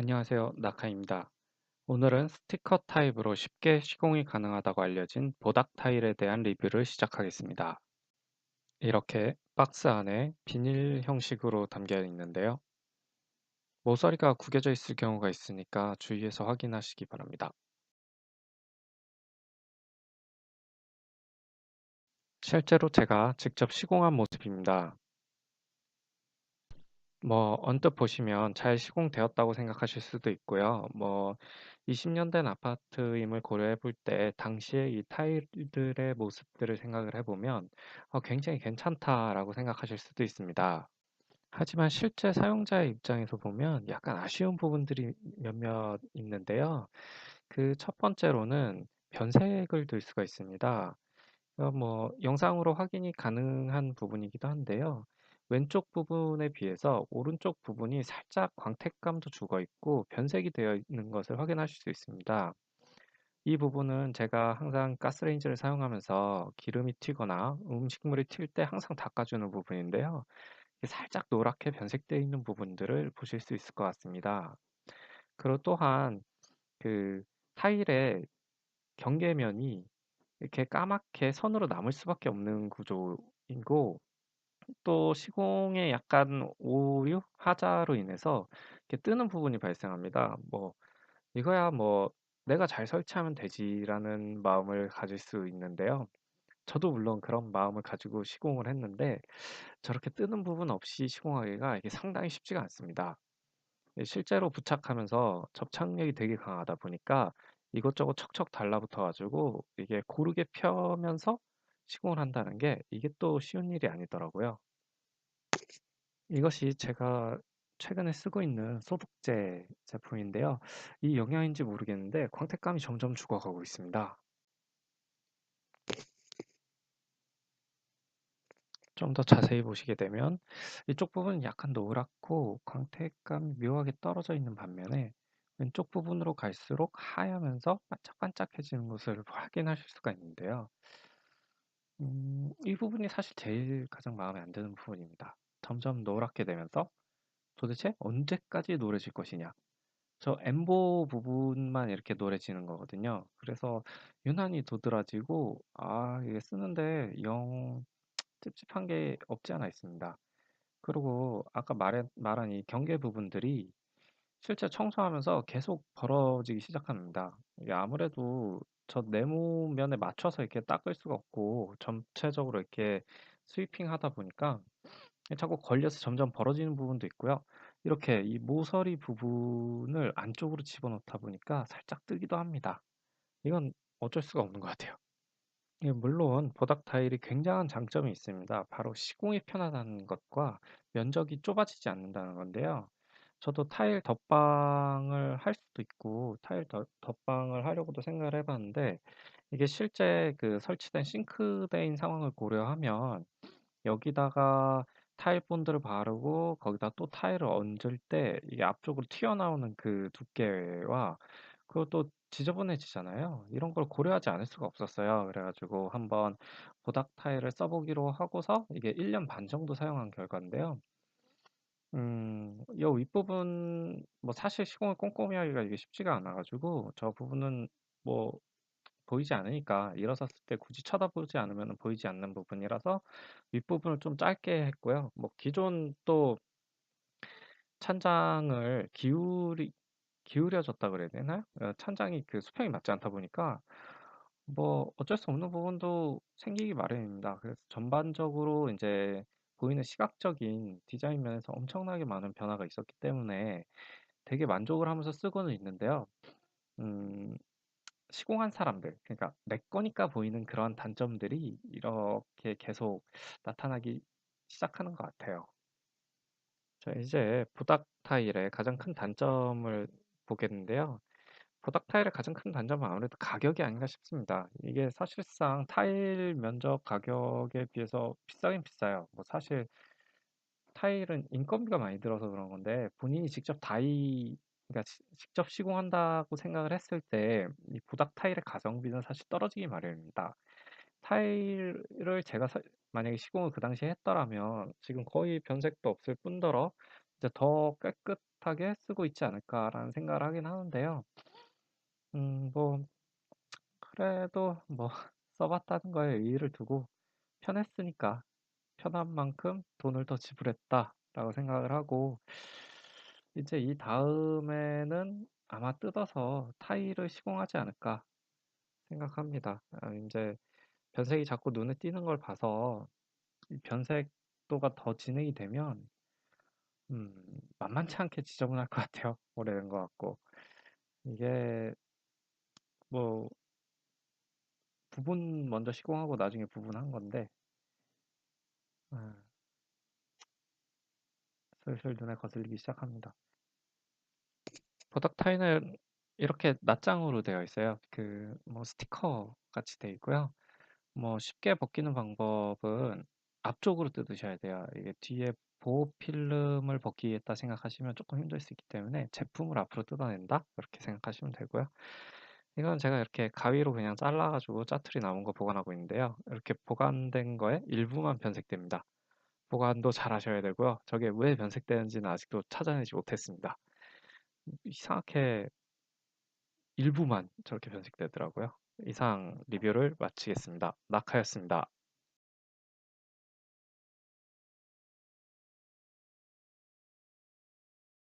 안녕하세요. 나카입니다. 오늘은 스티커 타입으로 쉽게 시공이 가능하다고 알려진 보닥 타일에 대한 리뷰를 시작하겠습니다. 이렇게 박스 안에 비닐 형식으로 담겨 있는데요. 모서리가 구겨져 있을 경우가 있으니까 주의해서 확인하시기 바랍니다. 실제로 제가 직접 시공한 모습입니다. 뭐 언뜻 보시면 잘 시공되었다고 생각하실 수도 있고요. 뭐 20 년 된 아파트임을 고려해 볼 때 당시에 이 타일들의 모습들을 생각을 해 보면 어, 굉장히 괜찮다라고 생각하실 수도 있습니다. 하지만 실제 사용자의 입장에서 보면 약간 아쉬운 부분들이 몇몇 있는데요. 그첫 번째로는 변색을 둘 수가 있습니다. 어, 뭐 영상으로 확인이 가능한 부분이기도 한데요. 왼쪽 부분에 비해서 오른쪽 부분이 살짝 광택감도 죽어 있고 변색이 되어 있는 것을 확인하실 수 있습니다. 이 부분은 제가 항상 가스레인지를 사용하면서 기름이 튀거나 음식물이 튈 때 항상 닦아주는 부분인데요. 살짝 노랗게 변색되어 있는 부분들을 보실 수 있을 것 같습니다. 그리고 또한 그 타일의 경계면이 이렇게 까맣게 선으로 남을 수밖에 없는 구조이고 또 시공에 약간 오류, 하자로 인해서 이렇게 뜨는 부분이 발생합니다. 뭐 이거야 뭐 '내가 잘 설치하면 되지.'라는 마음을 가질 수 있는데요. 저도 물론 그런 마음을 가지고 시공을 했는데 저렇게 뜨는 부분 없이 시공하기가 이게 상당히 쉽지가 않습니다. 예 실제로 부착하면서 접착력이 되게 강하다 보니까 이것저것 척척 달라붙어 가지고 이게 고르게 펴면서 시공을 한다는 게 이게 또 쉬운 일이 아니더라고요. 이것이 제가 최근에 쓰고 있는 소독제 제품인데요. 이 영향인지 모르겠는데 광택감이 점점 죽어가고 있습니다. 좀 더 자세히 보시게 되면 이쪽 부분은 약간 노랗고 광택감이 묘하게 떨어져 있는 반면에 왼쪽 부분으로 갈수록 하얗면서 반짝반짝해지는 것을 확인하실 수가 있는데요. 음, 이 부분이 사실 제일 가장 마음에 안 드는 부분입니다. 점점 노랗게 되면서 도대체 언제까지 노래질 것이냐. 저 엠보 부분만 이렇게 노래지는 거거든요. 그래서 유난히 도드라지고 아 이게 쓰는데 영 찝찝한 게 없지 않아 있습니다. 그리고 아까 말한 말한 이 경계 부분들이 실제 청소하면서 계속 벌어지기 시작합니다. 이게 아무래도 저 네모면에 맞춰서 이렇게 닦을 수가 없고 전체적으로 이렇게 스위핑 하다 보니까 자꾸 걸려서 점점 벌어지는 부분도 있고요. 이렇게 이 모서리 부분을 안쪽으로 집어넣다 보니까 살짝 뜨기도 합니다. 이건 어쩔 수가 없는 것 같아요. 예, 물론 보닥 타일이 굉장한 장점이 있습니다. 바로 시공이 편하다는 것과 면적이 좁아지지 않는다는 건데요. 저도 타일 덧방을 할 수도 있고 타일 덧, 덧방을 하려고도 생각을 해 봤는데 이게 실제 그 설치된 싱크대인 상황을 고려하면 여기다가 타일 본드를 바르고 거기다 또 타일을 얹을 때 이게 앞쪽으로 튀어나오는 그 두께와 또 지저분해지잖아요. 이런 걸 고려하지 않을 수가 없었어요. 그래 가지고 한번 보닥 타일을 써 보기로 하고서 이게 1 년 반 정도 사용한 결과인데요. 음, 요 윗부분 뭐 사실 시공을 꼼꼼히 하기가 이게 쉽지가 않아 가지고 저 부분은 뭐 보이지 않으니까 일어섰을 때 굳이 쳐다보지 않으면 보이지 않는 부분이라서 윗부분을 좀 짧게 했고요. 뭐 기존 또 찬장을 기울이 기울여졌다 그래야 되나요? 어, 찬장이 그 수평이 맞지 않다 보니까 뭐 어쩔 수 없는 부분도 생기기 마련입니다. 그래서 전반적으로 이제 보이는 시각적인 디자인 면에서 엄청나게 많은 변화가 있었기 때문에 되게 만족을 하면서 쓰고는 있는데요. 음, 시공한 사람들, 그러니까 내 거니까 보이는 그런 단점들이 이렇게 계속 나타나기 시작하는 것 같아요. 자, 이제 부닥 타일의 가장 큰 단점을 보겠는데요. 부닥 타일의 가장 큰 단점은 아무래도 가격이 아닌가 싶습니다. 이게 사실상 타일 면적 가격에 비해서 비싸긴 비싸요. 뭐 사실 타일은 인건비가 많이 들어서 그런 건데 본인이 직접 다이 그러니까 시- 직접 시공한다고 생각을 했을 때이 부닥 타일의 가성비는 사실 떨어지기 마련입니다. 타일을 제가 사- 만약에 시공을 그 당시에 했더라면 지금 거의 변색도 없을 뿐더러 이제 더 깨끗하게 쓰고 있지 않을까라는 생각을 하긴 하는데요. 음, 뭐, 그래도 뭐, 써 봤다는 거에 의의를 두고 편했으니까 편한 만큼 돈을 더 지불했다라고 생각을 하고, 이제 이 다음에는 아마 뜯어서 타일을 시공하지 않을까 생각합니다. 아, 이제 변색이 자꾸 눈에 띄는 걸 봐서 이 변색도가 더 진행이 되면 음, 만만치 않게 지저분할 것 같아요. 오래된 것 같고. 이게 뭐 부분 먼저 시공하고 나중에 부분한 건데 아, 슬슬 눈에 거슬리기 시작합니다. 바닥 타일은 이렇게 낱장으로 되어 있어요. 그 뭐 스티커 같이 되어 있고요. 뭐 쉽게 벗기는 방법은 앞쪽으로 뜯으셔야 돼요. 이게 뒤에 보호 필름을 벗기겠다 생각하시면 조금 힘들 수 있기 때문에 제품을 앞으로 뜯어낸다 이렇게 생각하시면 되고요. 이건 제가 이렇게 가위로 그냥 잘라가지고 짜투리 남은 거 보관하고 있는데요. 이렇게 보관된 거에 일부만 변색됩니다. 보관도 잘 하셔야 되고요. 저게 왜 변색되는지는 아직도 찾아내지 못했습니다. 이상하게 일부만 저렇게 변색되더라고요. 이상 리뷰를 마치겠습니다. 낙하였습니다.